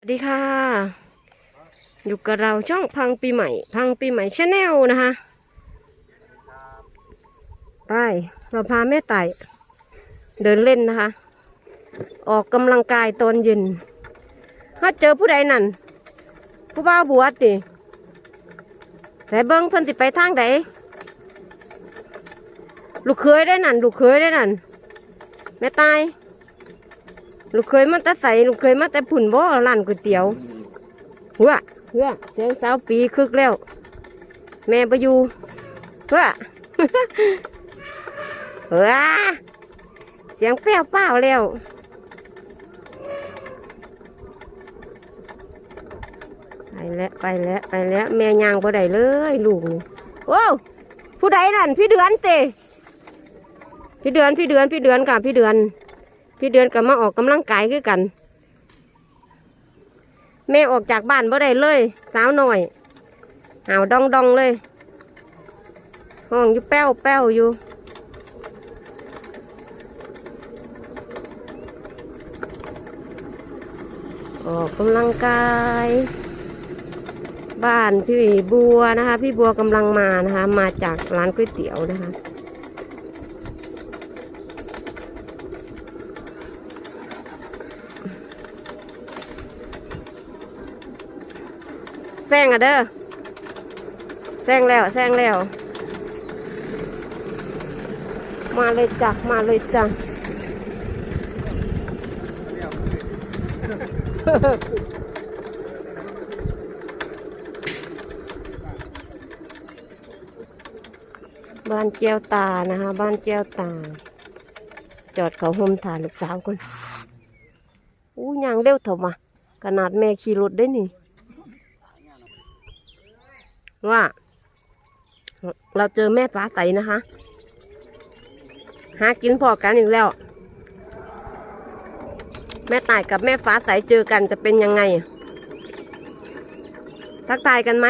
สวัสดีค่ะ อยู่กับเราช่องพังปีใหม่ พังปีใหม่ชาแนลนะคะไปเราพาแม่ไต่เดินเล่นนะคะ ออกกำลังกายตอนเย็นถ้าเจอผู้ใดนั่น ผู้บ่าบวชติแต่เบิ้งเพิ่นสิไปทางใดลูกเคยได้นั่น ลูกเคยได้นั่น แม่ตาย ลูกเคยมาแต่ใส่ลูกเคยมาแต่ผุ่นบ่ร้านก๋วยเตี๋ยวหัวเหัวเสียงสาวปีคึกแล้ว แม่ไปอยู่หัวเฮ้อเสียงแป้วเป้าแล้วไปแล้วไปแล้วไปแล้วแม่ยางบ่ได้เลยลูกนี่โอ้วผู้ใดนั่นพี่เดือนเตพี่เดือนพี่เดือนพี่เดือนค่ะพี่เดือน พี่เดือนก็มาออกกำลังกายคือกัน แม่ออกจากบ้านบ่ได้เลยสาวหน่อยหาวดองดองเลย ห้องอยู่แป้วแป้วอยู่ออกกำลังกาย บ้านพี่บัวนะคะ พี่บัวกำลังมานะคะ มาจากร้านก๋วยเตี๋ยวนะคะ แซงอะเด้อแซงแล้วแซงแล้ว มาเลยจ้ะมาเลยจ้ะบ้านแก้วตานะคะ บ้านแก้วตา จอดเขาห่มถ่ายลูกสาวคนอู้ยางเร็วเถอะมาขนาดแม่ขี่รถได้นี่ ว่า เราเจอแม่ปลาไตนะคะ หากินพอกันอีกแล้ว แม่ตายกับแม่ฟ้าใสเจอกันจะเป็นยังไง ทักทายกันไหม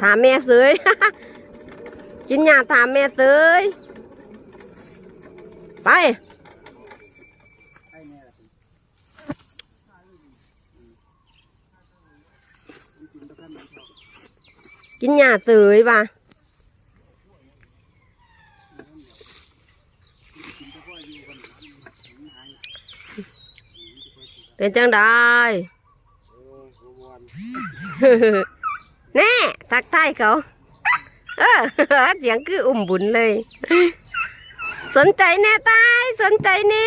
ถามแม่เสยกินยาถามแม่เสยไป กินยาเสยป่ะเป็นจังได้แน่ทักทายเขา เออเสียงคืออุ่มบุญเลย สนใจแน่ตาย สนใจแน่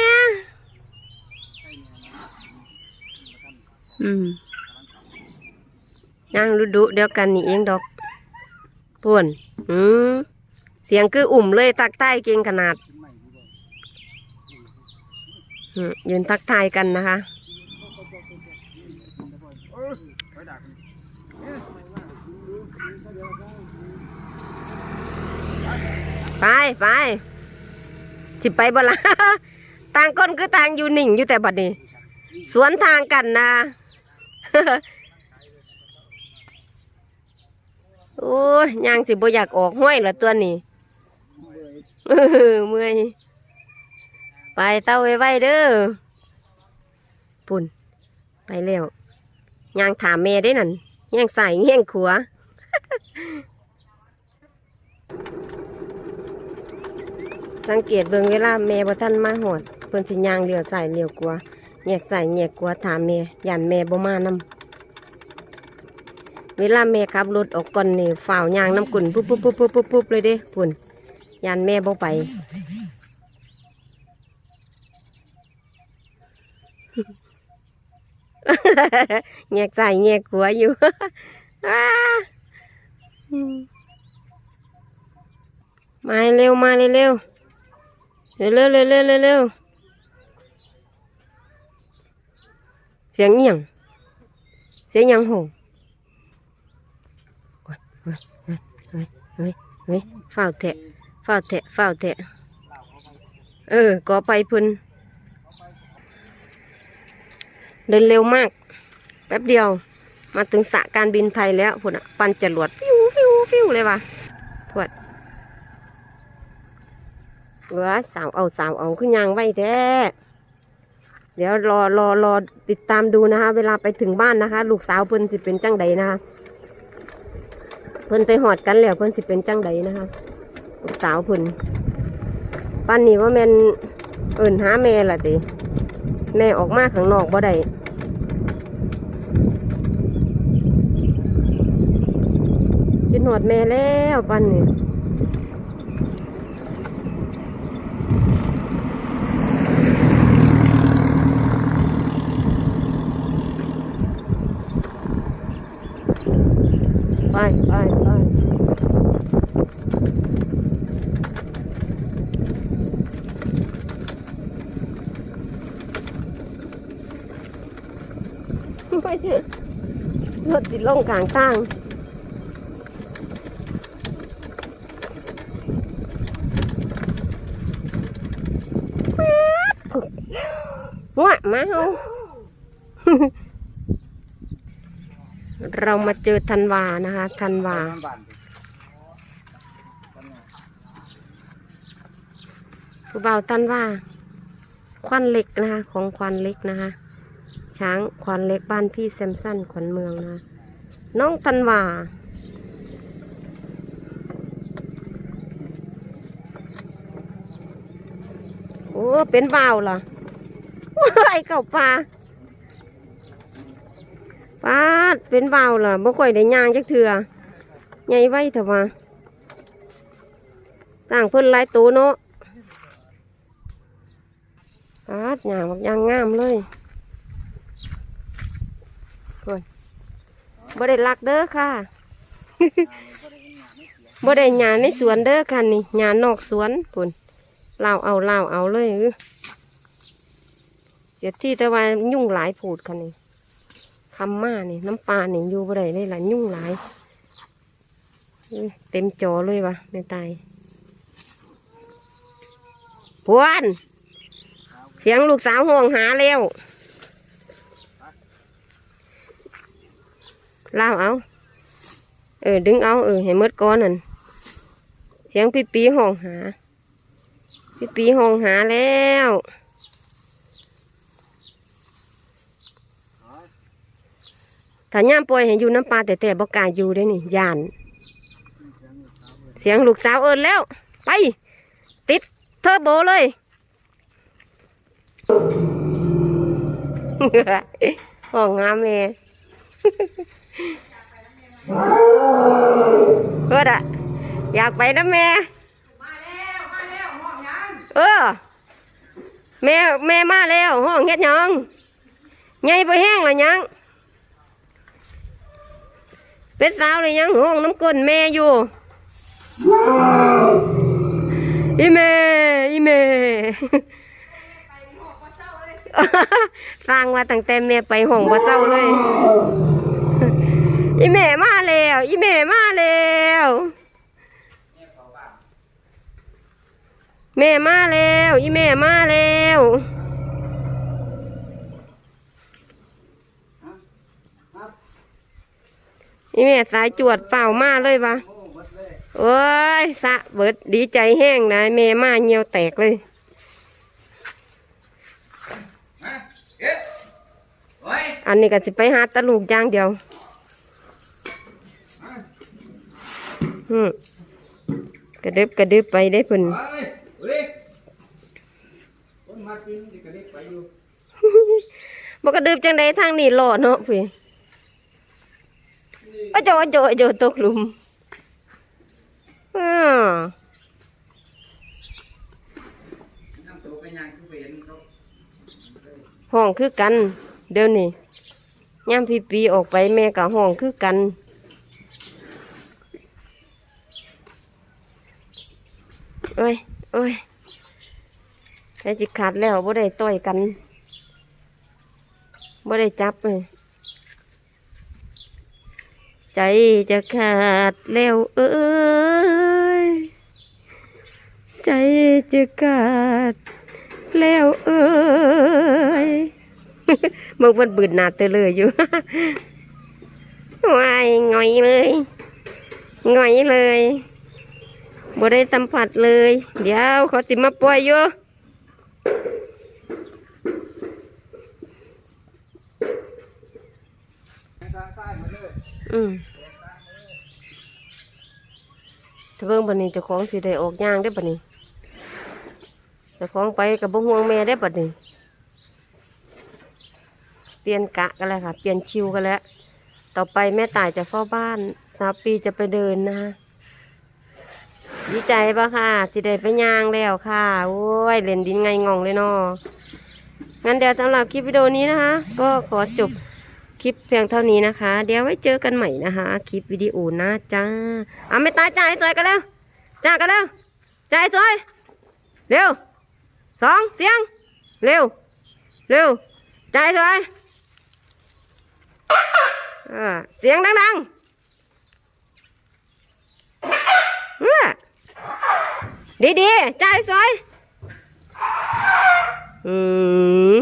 อืมนั่งดูดูเดียวกันนี่เองดอก ป่วนอืมเสียงคืออุ่มเลยทักทายเก่งขนาดยืนทักทายกันนะคะ ไปไปสิไปบ่ละต่างคนคือต่างอยู่หนิ่งอยู่แต่บัดนี้ สวนทางกันนะ โอ้ยยางสิบ่อยากออกห้วยละตัวนี้เออเมื่อยไปเต้าไว้ไว้เด้อปุ่น ไปแล้วยางถามแม่ได้นั่นแย่งใส่แย่งขัวสังเกตเบิ่งเวลาแม่บ่ทันมาหอดเพิ่นสิย่างเลี้ยวใส่เลี้ยวกลัวแยกใส่แยกกลัวถามแม่ยันแม่บ่มานํ เวลาแม่ขับรถออกก่อนนี่ฝ่าวยางน้ำกุ่นปุ๊บปุ๊บปุ๊บปุ๊บปุ๊บปุ๊บเลยเด้พุ่นยันแม่บ่ไปแยกใส่แยกขัวอยู่มาเร็วมาเร็วเร็วเร็วเร็วเร็วเร็วเสียงเอียงเสียงยังหเฮ้ย เฮ้ยเฮ้ยเฝ้าแทะเฝ้าแทะเฝ้าแทะเออก่อไปพุ่นเดินเร็วมาก แป๊บเดียว มาถึงสะการบินไทยแล้วพุ่นอะ ปันจรวดฟิวฟิวฟิวเลยว่ะพวดเออสาวเอาสาวเอาขึ้นยางไว้แท้เดี๋ยวรอรอรอติดตามดูนะคะ เวลาไปถึงบ้านนะคะ ลูกสาวเพิ่นสิเป็นจังใดนะคะ เพิ่นไปหอดกันแล้วเพิ่นสิเป็นจังใดนะคะสาวเพิ่นปั้นนี่ว่าแม่นเอิ่นหาแม่ล่ะติแม่ออกมาข้างนอกบ่ได้คิดหอดแม่แล้วปั้นนี่ ไปไปไปไม่รถติดลงกลางทางว้ามาเฮา เรามาเจอธันวานะคะธันวา ผู้บ่าวธันวา ควันเล็กนะคะ ของควันเล็กนะคะ ช้างควันเล็กบ้านพี่แซมสันขวัญเมืองนะะน้องธันวาโอ้ เป็นบ่าวเหรอไอ้เก่าปลา ปาดเป็นบ่าวเหรอบ่ค่อยได้ย่างจักเถื่อใหญ่ไว้เถอะว่าต่างเพิ่นหลายตัวเนาะปลาดย่างบักย่างงามเลยคนบ่ได้ลักเด้อค่ะบ่ได้หญ้าในสวนเด้อค่ะนี่หญ้านอกสวนพุ่นเล่าเอาเล่าเอาเลยอื้อเสียวที่แต่ว่ายุ่งหลายผูดค่ะนี่ คำมานี่น้ำปลานี่อยู่บ่ได้เลยล่ะยุ่งหลายเต็มจอเลยวะไม่ตายพวน เสียงลูกสาวห้องหาแล้วเล่าวเอา เออ ดึงเอา เออให้มดก้อนนั่นเสียงพี่ปีห้องหา พี่ปีห้องหาแล้ว ถ้าย่ามปล่อยให้อยู่น้ำปลาแต่แต่บอกกล้าอยู่ได้นี่ยาน เสียงลูกสาวเอินแล้ว ไป ติดเทอร์โบเลยห้องงามเลยเพื่ออะอยากไปนะแม่ เออ แม่แม่มาแล้วห้องเฮ็ดหยังใหญ่ไปแห้งแล้วหยัง เป็นสาวเลยยังห้องน้ำก้นแม่อยู่อีแม่อีแม่สร้างว่าตั้งแต่แม่ไปห้องบ่เศร้าเลย อีแม่มาแล้ว อีแม่มาแล้ว แม่มาแล้ว อีแม่มาแล้ว อีแม่สายจวดเฝ้ามาเลยวะโอ้หมดเลยโอ้ยสะเบิดดีใจแห้งนะแม่มาเหี่ยวแตกเลยฮะเอ๊ะโอ้ยอันนี้ก็สิไปหาตะลูกอย่างเดียวอืมกระดึบกระดึบไปได้เพิ่นโอ้ยเฮ้ยคนมากินสิกระเด็กไปอยู่บ่กระดึบจังใดทางนี้หล่อเนาะพี่ โอ้โจโจโจตกหลุมอือห้องคือกัน เดี๋ยวนี้ย่ามพี่ปีออกไปแม่กับห้องคือกันโอ้ยโอ้ยแค่จิขาดแล้วบ่ได้ต่อยกันบ่ได้จับเลย ใจจะขาดแล้วเอ้ย ใจจะขาดแล้วเอ้ยเมื่อวันบืนหนาเตเลยอยู่วายหงอยเลยหงอยเลยบ่ได้สัมผัสเลย เดี๋ยวเขาสิมาปล่อยอยู่ อืมถ้าเบิ่งบัดนี้เจ้าของสิได้ออกย่างได้บัดนี้เจ้าของไปกับบ่ห่วงแม่ได้บัดนี้ เปลี่ยนกะกันแล้วค่ะ เปลี่ยนชิวกันแล้ว ต่อไปแม่ตายจะเฝ้าบ้านสาวปีจะไปเดินนะคะดีใจปะค่ะสิได้ไปย่างแล้วค่ะ โอ้ยเล่นดินไงงองเลยเนาะงั้นเดี๋ยวสำหรับคลิปวิดีโอนี้นะคะ ก็ขอจบ ลิปเพียงเท่านี้นะคะ เดี๋ยวไว้เจอกันใหม่นะคะ คลิปวิดีโอหน้าจ้าเอาไม่ตายจ่ายสวยกันแล้วจ้ากันแล้วจ่ายสวยเร็วสองเสียง เร็ว เร็วจ่ายสวยอ่าเสียงดังๆดีๆใจสวยอืม